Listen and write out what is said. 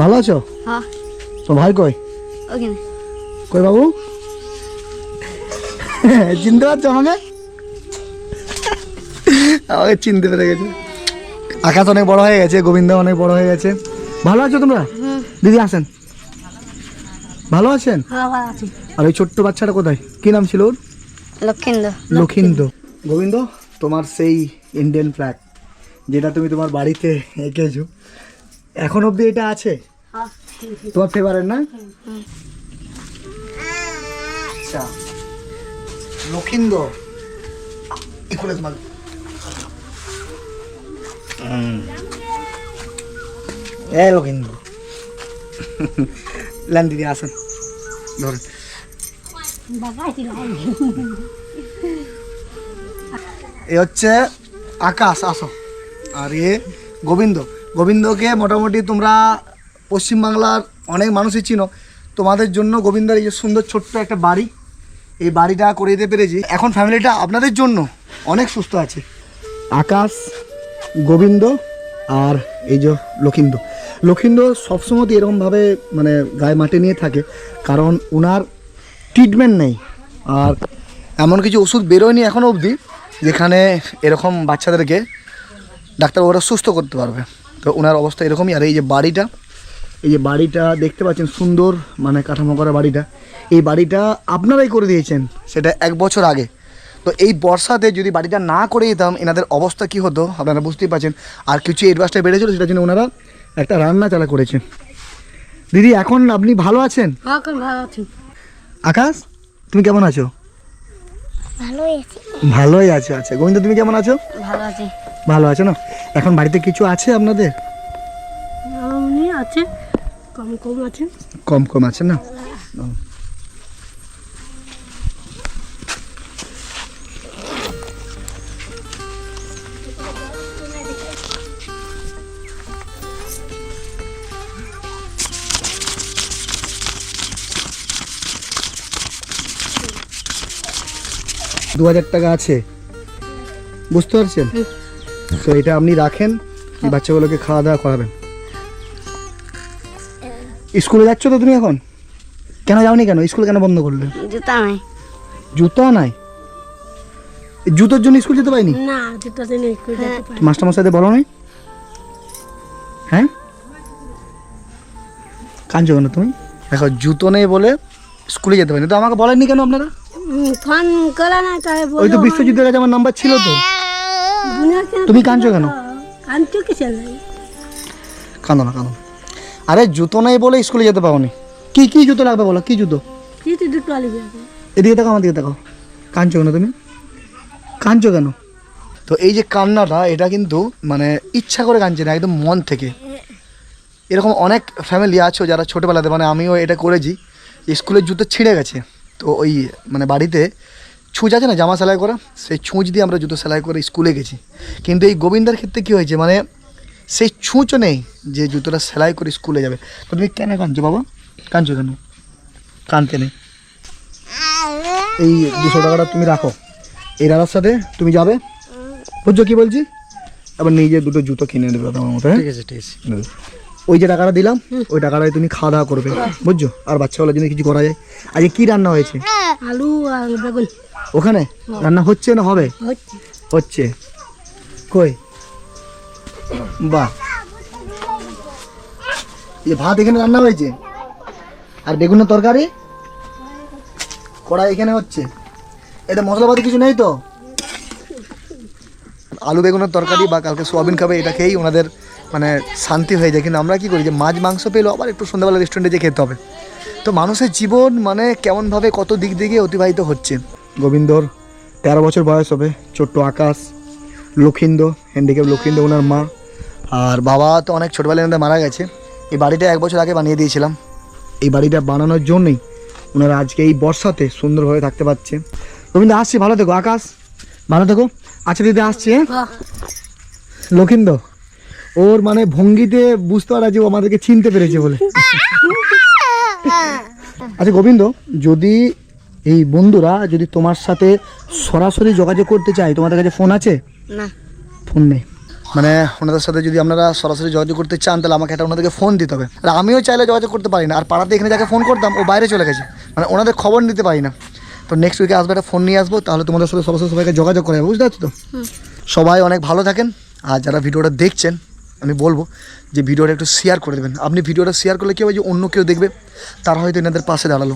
ভালো আছো? হ্যাঁ। তো ভাই কই? ওখানে। কই বাবু? চিনতে পারছ আমাকে? আমাকে চিনতে পেরে গেছে। আকাশ অনেক বড় হয়ে গেছে গোবিন্দ অনেক বড় হয়ে গেছে। ভালো আছো তোমরা? দিদি আসেন। ভালো আছেন? হ্যাঁ আর ওই ছোট্ট বাচ্চাটা কোথায়? কি নাম ছিল ওর? লক্ষিন্দর লক্ষিন্দ। গোবিন্দ তোমার সেই ইন্ডিয়ান ফ্ল্যাগ যেটা তুমি তোমার বাড়িতে এঁকেছো। এখন অবধি এটা আছে? হ্যাঁ তোমার ফেভারেট না? আচ্ছা। লক্ষিন্দ এখানে তোমার এ লক্ষিন্দ লান দিদি আসেন ধরেন এ হচ্ছে আকাশ আসো। আর এ গোবিন্দ। গোবিন্দকে মোটামুটি তোমরা পশ্চিমবাংলার অনেক মানুষই চিনো। তোমাদের জন্য গোবিন্দের এই যে সুন্দর ছোট্ট একটা বাড়ি, এই বাড়িটা করে দিতে পেরেছি। এখন ফ্যামিলিটা আপনাদের জন্য অনেক সুস্থ আছে। আকাশ, গোবিন্দ আর এই যে লক্ষিন্দ। লক্ষিন্দ সবসময় এরকমভাবে মানে গায়ে মাটি নিয়ে থাকে, কারণ ওনার ট্রিটমেন্ট নেই। আর এমন কিছু ওষুধ বেরোয়নি এখনও অবধি, যেখানে এরকম বাচ্চাদেরকে ডাক্তার ওরা সুস্থ করতে পারবে। তো ওনার অবস্থা এরকমই। আর এই যে বাড়িটা এই যে বাড়িটা দেখতে পাচ্ছেন সুন্দর মানে কাঠামো করা বাড়িটা। এই বাড়িটা আপনারাই করে দিয়েছেন সেটা এক বছর আগে। তো এই বর্ষাতে যদি বাড়িটা না করে দিতাম এনাদের অবস্থা কি হতো আপনারা বুঝতেই পারছেন। আর কিছু এডভান্সটা বেড়েছিল সেটার জন্য ওনারা একটা রান্না চালা করেছেন। দিদি এখন আপনি ভালো আছেন? হ্যাঁ কোন ভালো আছি। আকাশ তুমি কেমন আছো? ভালোই আছি। ভালোই আছো আচ্ছা। গোবিন্দ তুমি কেমন আছো? ভালো আছি। ভালো আছে না? এখন বাড়িতে কিছু আছে আপনাদের? আছে কম কম আছে। কম কম আছে না? দু হাজার টাকা আছে। বুঝতে পারছেন? তো এটা আপনি রাখেন এই বাচ্চাগুলোকে খাওয়া দাওয়া করাবেন। স্কুলে যাচ্ছ তো তুমি এখন? কেন যাওনি কেন? স্কুল কেন বন্ধ করলে? জুতা নাই। জুতো নাই? জুতোর জন্য স্কুল যেতে পাইনি না জুতা নেই করে যেতে পারি মাস্টার মশাইদের বলো নি। হ্যাঁ? কাঁদছো কেন তুমি। দেখো জুতো নেই বলে স্কুলে যেতে পারিনি। তো আমাকে বলেননি কেন আপনারা? ফোন করা না তাই ওই তো বিশ্বজিতের কাছে আমার নাম্বার ছিল তো। তুমি কাঁদছো কেন? কিসে কাঁদো না কাঁদো আরে জুতো নেই বলে স্কুলে যেতে পারোনি। কি কি জুতো লাগবে বলো? কি জুতো? এদিকে দেখো আমার দিকে দেখো। কাঁদছো কেন তুমি? কাঁদছো কেন? তো এই যে কান্নাটা এটা কিন্তু মানে ইচ্ছা করে কাঁদছে না একদম মন থেকে। এরকম অনেক ফ্যামিলি আছে যারা ছোটোবেলাতে মানে আমিও এটা করেছি স্কুলের জুতো ছিঁড়ে গেছে। তো ওই মানে বাড়িতে ছুঁচ আছে না জামা সেলাই করা? সেই ছুঁচ দিয়ে আমরা জুতো সেলাই করে স্কুলে গেছি। কিন্তু এই গোবিন্দার ক্ষেত্রে কী হয়েছে? মানে সেই ছুঁচও নেই যে জুতোটা সেলাই করে স্কুলে যাবে। তো তুমি কেন কাঁদছো বাবা? কাঁদছো কেন? কাঁদতে নেই। এই দুশো টাকাটা তুমি রাখো। এই দাদার সাথে তুমি যাবে। বুঝছ কি বলছি? আবার নিজে দুটো জুতো কিনে দেবে তোমার মতো হ্যাঁ? ঠিক আছে ঠিক আছে। ওই যে টাকাটা দিলাম ওই টাকাটায় তুমি খাওয়া দাওয়া করবে বুঝছ? আর বাচ্চাগুলোর জন্য কিছু করা যায়। আজকে কি রান্না হয়েছে? আলু আর বেগুন। ওখানে? রান্না হচ্ছে না হবে? হচ্ছে। কই? বাহ। এই ভাত এখানে রান্না হয়েছে? আর বেগুনের তরকারি? কড়াই এখানে হচ্ছে? এটা মশলাপাতি কিছু নেই তো? আলু বেগুনের তরকারি বা কালকে সোয়াবিন খাবে এটা খেয়েই ওনাদের মানে শান্তি হয়ে যায়। কিন্তু আমরা কী করি যে মাছ মাংস পেলেও আবার একটু সন্ধ্যাবেলা রেস্টুরেন্টে যেয়ে খেতে হবে। তো মানুষের জীবন মানে কেমনভাবে কত দিক দিকে অতিবাহিত হচ্ছে? গোবিন্দর তেরো বছর বয়স হবে ছোট্ট আকাশ লক্ষিন্দ হ্যান্ডিক্যাপ লক্ষিন্দ ওনার মা। আর বাবা তো অনেক ছোটোবেলায় ওনাদের মারা গেছে। এই বাড়িটা এক বছর আগে বানিয়ে দিয়েছিলাম। এই বাড়িটা বানানোর জন্যই ওনারা আজকে এই বর্ষাতে সুন্দরভাবে থাকতে পারছে। গোবিন্দ আসছি ভালো থেকো আকাশ। ভালো থেকো। আচ্ছা দিদি আসছি হ্যাঁ? লক্ষিন্দ ওর মানে ভঙ্গিতে বুঝতে পারা যে ও আমাদেরকে চিনতে পেরেছে বলে। আচ্ছা গোবিন্দ যদি এই বন্ধুরা যদি তোমার সাথে সরাসরি যোগাযোগ করতে চায় তোমাদের কাছে ফোন আছে? না। ফোন নেই। মানে ওনাদের সাথে যদি আপনারা সরাসরি যোগাযোগ করতে চান তাহলে আমাকে একটা ওনাদেরকে ফোন দিতে হবে। আর আমিও চাইলে যোগাযোগ করতে পারি না। আর পাড়াতে এখানে যাকে ফোন করতাম ও বাইরে চলে গেছে। মানে ওনাদের খবর নিতে পারি না। তো নেক্সট উইকে আসবে একটা ফোন নিয়ে আসব তাহলে তোমাদের সাথে সরাসরি সবাইকে যোগাযোগ করে বুঝতে পারছ তো? সবাই অনেক ভালো থাকেন। আর যারা ভিডিওটা দেখছেন আমি বলব যে ভিডিওটা একটু শেয়ার করে দেবেন। আপনি ভিডিওটা শেয়ার করলে কেউ হবে যে অন্য কেউ দেখবে, তারা হয়তো এনাদের পাশে দাঁড়াল।